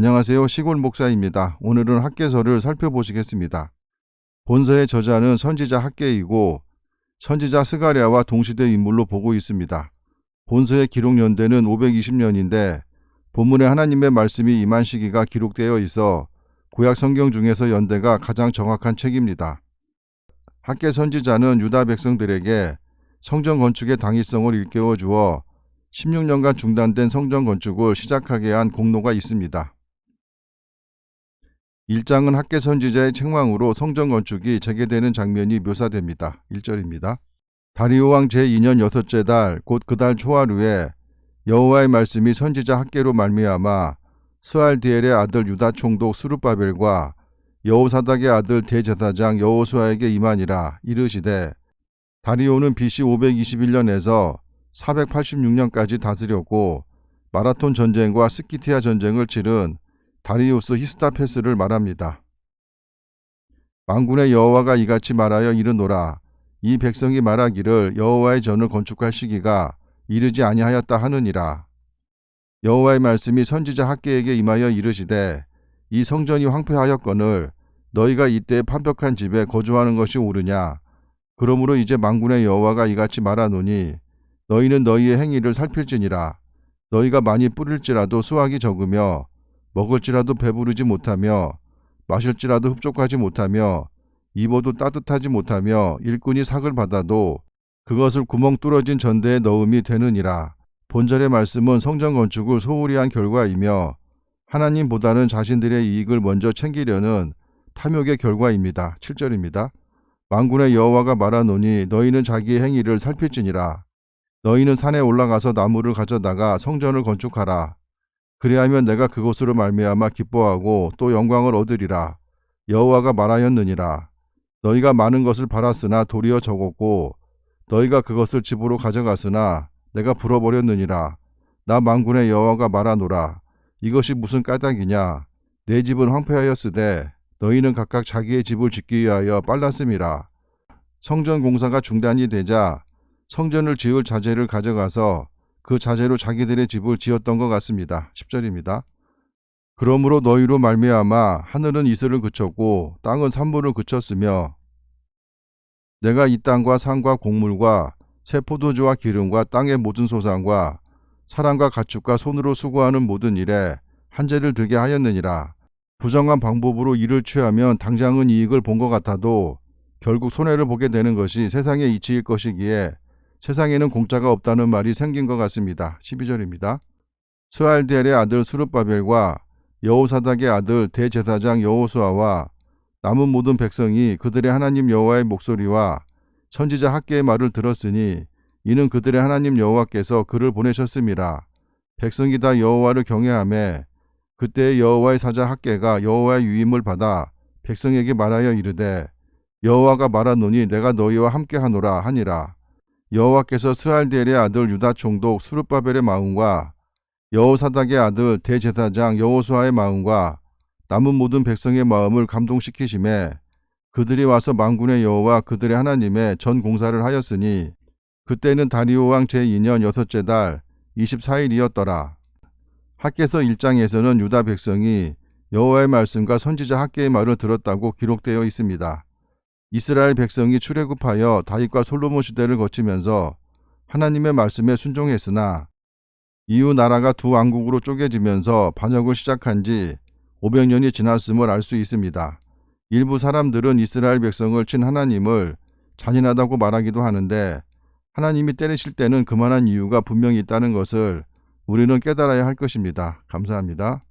안녕하세요. 시골 목사입니다. 오늘은 학계서를 살펴보시겠습니다. 본서의 저자는 선지자 학계이고 선지자 스가랴와 동시대 인물로 보고 있습니다. 본서의 기록 연대는 520년인데 본문에 하나님의 말씀이 임한 시기가 기록되어 있어 구약 성경 중에서 연대가 가장 정확한 책입니다. 학계 선지자는 유다 백성들에게 성전 건축의 당위성을 일깨워 주어 16년간 중단된 성전 건축을 시작하게 한 공로가 있습니다. 1장은 학계 선지자의 책망으로 성전 건축이 재개되는 장면이 묘사됩니다. 1절입니다. 다리오 왕 제2년 여섯째 달 곧 그 달 초하루에 여호와의 말씀이 선지자 학계로 말미암아 스알디엘의 아들 유다 총독 수르바벨과 여호사닥의 아들 대제사장 여호수아에게 임하니라 이르시되 다리오는 BC 521년에서 486년까지 다스렸고 마라톤 전쟁과 스키티아 전쟁을 치른 다리우스 히스타페스를 말합니다. 만군의 여호와가 이같이 말하여 이르노라. 이 백성이 말하기를 여호와의 전을 건축할 시기가 이르지 아니하였다 하느니라. 여호와의 말씀이 선지자 학계에게 임하여 이르시되 이 성전이 황폐하였거늘 너희가 이때 판벽한 집에 거주하는 것이 옳으냐? 그러므로 이제 만군의 여호와가 이같이 말하노니 너희는 너희의 행위를 살필지니라. 너희가 많이 뿌릴지라도 수확이 적으며 먹을지라도 배부르지 못하며 마실지라도 흡족하지 못하며 입어도 따뜻하지 못하며 일꾼이 삭을 받아도 그것을 구멍 뚫어진 전대에 넣음이 되느니라. 본절의 말씀은 성전 건축을 소홀히 한 결과이며 하나님보다는 자신들의 이익을 먼저 챙기려는 탐욕의 결과입니다. 7절입니다. 만군의 여호와가 말하노니 너희는 자기의 행위를 살필지니라. 너희는 산에 올라가서 나무를 가져다가 성전을 건축하라. 그리하면 내가 그곳으로 말미암아 기뻐하고 또 영광을 얻으리라. 여호와가 말하였느니라. 너희가 많은 것을 팔았으나 도리어 적었고 너희가 그것을 집으로 가져갔으나 내가 불어버렸느니라. 나 만군의 여호와가 말하노라. 이것이 무슨 까닭이냐? 내 집은 황폐하였으되 너희는 각각 자기의 집을 짓기 위하여 빨랐음이라. 성전 공사가 중단이 되자 성전을 지을 자재를 가져가서 그 자재로 자기들의 집을 지었던 것 같습니다. 10절입니다. 그러므로 너희로 말미암아 하늘은 이슬을 그쳤고 땅은 산물을 그쳤으며 내가 이 땅과 산과 곡물과 새 포도주와 기름과 땅의 모든 소산과 사람과 가축과 손으로 수고하는 모든 일에 한재를 들게 하였느니라. 부정한 방법으로 일을 취하면 당장은 이익을 본 것 같아도 결국 손해를 보게 되는 것이 세상의 이치일 것이기에 세상에는 공짜가 없다는 말이 생긴 것 같습니다. 12절입니다. 스알디엘의 아들 수르바벨과 여호사닥의 아들 대제사장 여호수아와 남은 모든 백성이 그들의 하나님 여호와의 목소리와 선지자 학계의 말을 들었으니 이는 그들의 하나님 여호와께서 그를 보내셨음이라. 백성이 다 여호와를 경외하며 그때 여호와의 사자 학계가 여호와의 유임을 받아 백성에게 말하여 이르되 여호와가 말하노니 내가 너희와 함께하노라 하니라. 여호와께서 스알디엘의 아들 유다 총독 수르바벨의 마음과 여호사닥의 아들 대제사장 여호수아의 마음과 남은 모든 백성의 마음을 감동시키심에 그들이 와서 만군의 여호와 그들의 하나님의 전 공사를 하였으니 그때는 다리오 왕 제2년 여섯째 달 24일이었더라. 학계서 1장에서는 유다 백성이 여호와의 말씀과 선지자 학계의 말을 들었다고 기록되어 있습니다. 이스라엘 백성이 출애굽하여 다윗과 솔로몬 시대를 거치면서 하나님의 말씀에 순종했으나 이후 나라가 두 왕국으로 쪼개지면서 반역을 시작한 지 500년이 지났음을 알 수 있습니다. 일부 사람들은 이스라엘 백성을 친 하나님을 잔인하다고 말하기도 하는데 하나님이 때리실 때는 그만한 이유가 분명히 있다는 것을 우리는 깨달아야 할 것입니다. 감사합니다.